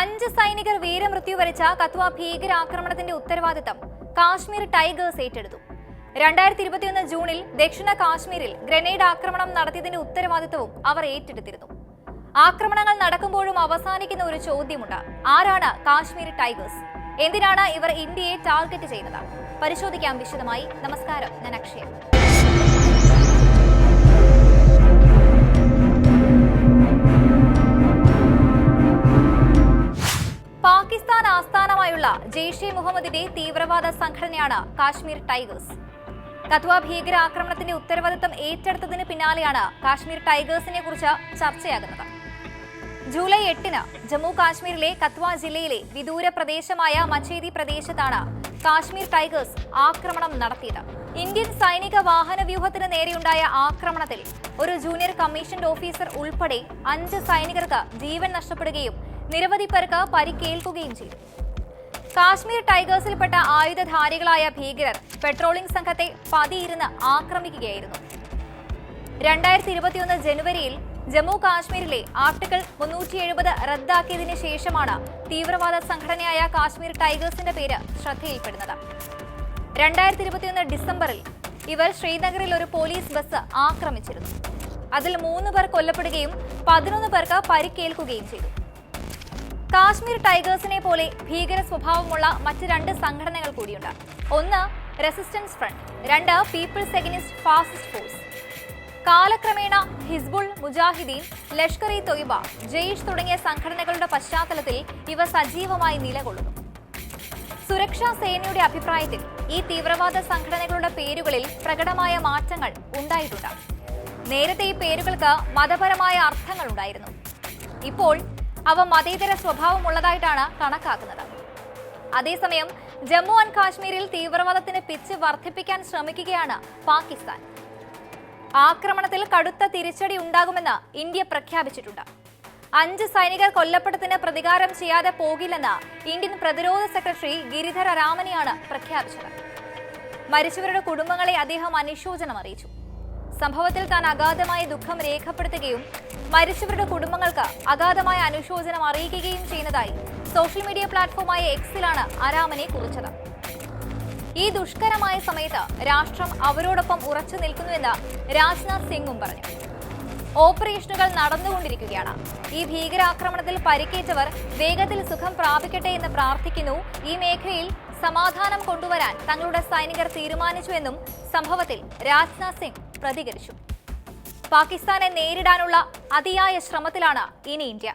അഞ്ച് സൈനികർ വീരമൃത്യു വരിച്ച കത്വ ഭീകരാക്രമണത്തിന്റെ ഉത്തരവാദിത്തം കാശ്മീർ ടൈഗേഴ്സ് ഏറ്റെടുത്തു. രണ്ടായിരത്തി ഇരുപത്തിയൊന്ന് ജൂണിൽ ദക്ഷിണ കാശ്മീരിൽ ഗ്രനേഡ് ആക്രമണം നടത്തിയതിന്റെ ഉത്തരവാദിത്തവും അവർ ഏറ്റെടുത്തിരുന്നു. ആക്രമണങ്ങൾ നടക്കുമ്പോഴും അവസാനിക്കുന്ന ഒരു ചോദ്യമുണ്ട്. ആരാണ് കാശ്മീർ ടൈഗേഴ്സ്? എന്തിനാണ് ഇവർ ഇന്ത്യയെ ടാർഗറ്റ് ചെയ്യുന്നത്? പരിശോധിക്കാം വിശദമായി. നമസ്കാരം. ഞാൻ അക്ഷയ. ആസ്ഥാനമായുള്ള ജെയ്ഷെ മുഹമ്മദിന്റെ തീവ്രവാദ സംഘടനയാണ് കാശ്മീർ ടൈഗേഴ്സ്. കത്വ ഭീകരാക്രമണത്തിന്റെ ഉത്തരവാദിത്തം ഏറ്റെടുത്തതിന് പിന്നാലെയാണ് കാശ്മീർ ടൈഗേഴ്സിനെ കുറിച്ച് ചർച്ചയാകുന്നത്. ജൂലൈ എട്ടിന് ജമ്മു കാശ്മീരിലെ കത്വ ജില്ലയിലെ വിദൂര പ്രദേശമായ മച്ചേരി പ്രദേശത്താണ് കാശ്മീർ ടൈഗേഴ്സ് ആക്രമണം നടത്തിയത്. ഇന്ത്യൻ സൈനിക വാഹന വ്യൂഹത്തിന് നേരെയുണ്ടായ ആക്രമണത്തിൽ ഒരു ജൂനിയർ കമ്മീഷൻഡ് ഓഫീസർ ഉൾപ്പെടെ അഞ്ച് സൈനികർക്ക് ജീവൻ നഷ്ടപ്പെടുകയും നിരവധി പേർക്ക് പരിക്കേൽക്കുകയും ചെയ്തു. കാശ്മീർ ടൈഗേഴ്സിൽപ്പെട്ട ആയുധധാരികളായ ഭീകരർ പെട്രോളിംഗ് സംഘത്തെ പതിയിരുന്ന് ആക്രമിക്കുകയായിരുന്നു. രണ്ടായിരത്തി ഇരുപത്തിയൊന്ന് ജനുവരിയിൽ ജമ്മു കാശ്മീരിലെ ആർട്ടിക്കിൾ മുന്നൂറ്റി എഴുപത് റദ്ദാക്കിയതിനു ശേഷമാണ് തീവ്രവാദ സംഘടനയായ കാശ്മീർ ടൈഗേഴ്സിന്റെ പേര് ശ്രദ്ധയിൽപ്പെടുന്നത്. രണ്ടായിരത്തി ഇരുപത്തിയൊന്ന് ഡിസംബറിൽ ഇവർ ശ്രീനഗറിൽ ഒരു പോലീസ് ബസ് ആക്രമിച്ചിരുന്നു. അതിൽ മൂന്ന് പേർ കൊല്ലപ്പെടുകയും പതിനൊന്ന് പേർക്ക് പരിക്കേൽക്കുകയും ചെയ്തു. കാശ്മീർ ടൈഗേഴ്സിനെ പോലെ ഭീകര സ്വഭാവമുള്ള മറ്റ് രണ്ട് സംഘടനകൾ കൂടിയുണ്ട്. ഒന്ന് റെസിസ്റ്റൻസ് ഫ്രണ്ട് രണ്ട് പീപ്പിൾസ് എഗനിസ്റ്റ് ഫാസിസ്റ്റ് ഫോഴ്സ് കാലക്രമേണ ഹിസ്ബുൾ മുജാഹിദീൻ ലഷ്കർ ഇ തൊയ്ബ ജെയ്ഷ് തുടങ്ങിയ സംഘടനകളുടെ പശ്ചാത്തലത്തിൽ ഇവ സജീവമായി നിലകൊള്ളുന്നു. സുരക്ഷാ സേനയുടെ അഭിപ്രായത്തിൽ ഈ തീവ്രവാദ സംഘടനകളുടെ പേരുകളിൽ പ്രകടമായ മാറ്റങ്ങൾ ഉണ്ടായിട്ടുണ്ട്. നേരത്തെ ഈ പേരുകൾക്ക് മതപരമായ അർത്ഥങ്ങൾ ഉണ്ടായിരുന്നു. ഇപ്പോൾ അവ മതേതര സ്വഭാവമുള്ളതായിട്ടാണ് കണക്കാക്കുന്നത്. അതേസമയം ജമ്മു ആൻഡ് കാശ്മീരിൽ തീവ്രവാദത്തിന് പിച്ച് വർദ്ധിപ്പിക്കാൻ ശ്രമിക്കുകയാണ് പാകിസ്ഥാൻ. ആക്രമണത്തിൽ കടുത്ത തിരിച്ചടി ഉണ്ടാകുമെന്ന് ഇന്ത്യ പ്രഖ്യാപിച്ചിട്ടുണ്ട്. അഞ്ച് സൈനികർ കൊല്ലപ്പെട്ടതിന് പ്രതികാരം ചെയ്യാതെ പോകില്ലെന്ന് ഇന്ത്യൻ പ്രതിരോധ സെക്രട്ടറി ഗിരിധര രാമനെയാണ് പ്രഖ്യാപിച്ചത്. മരിച്ചവരുടെ കുടുംബങ്ങളെ അദ്ദേഹം അനുശോചനം അറിയിച്ചു. സംഭവത്തിൽ താൻ അഗാധമായ ദുഃഖം രേഖപ്പെടുത്തുകയും മരിച്ചവരുടെ കുടുംബങ്ങൾക്ക് അഗാധമായ അനുശോചനം അറിയിക്കുകയും ചെയ്യുന്നതായി സോഷ്യൽ മീഡിയ പ്ലാറ്റ്ഫോമായ എക്സിലാണ് അരാമനെ കുറിച്ചത്. ഈ ദുഷ്കരമായ സമയത്ത് രാഷ്ട്രം അവരോടൊപ്പം ഉറച്ചു നിൽക്കുന്നുവെന്ന് രാജ്നാഥ് സിംഗും പറഞ്ഞു. ഓപ്പറേഷനുകൾ നടന്നുകൊണ്ടിരിക്കുകയാണ്. ഈ ഭീകരാക്രമണത്തിൽ പരിക്കേറ്റവർ വേഗത്തിൽ സുഖം പ്രാപിക്കട്ടെ എന്ന് പ്രാർത്ഥിക്കുന്നു ഈ മേഖലയിൽ സമാധാനം കൊണ്ടുവരാൻ തങ്ങളുടെ സൈനികർ തീരുമാനിച്ചുവെന്നും സംഭവത്തിൽ രാജ്നാഥ് സിംഗ് പ്രതികരിച്ചു. പാകിസ്ഥാനെ നേരിടാനുള്ള അതിയായ ശ്രമത്തിലാണ് ഇനി ഇന്ത്യ.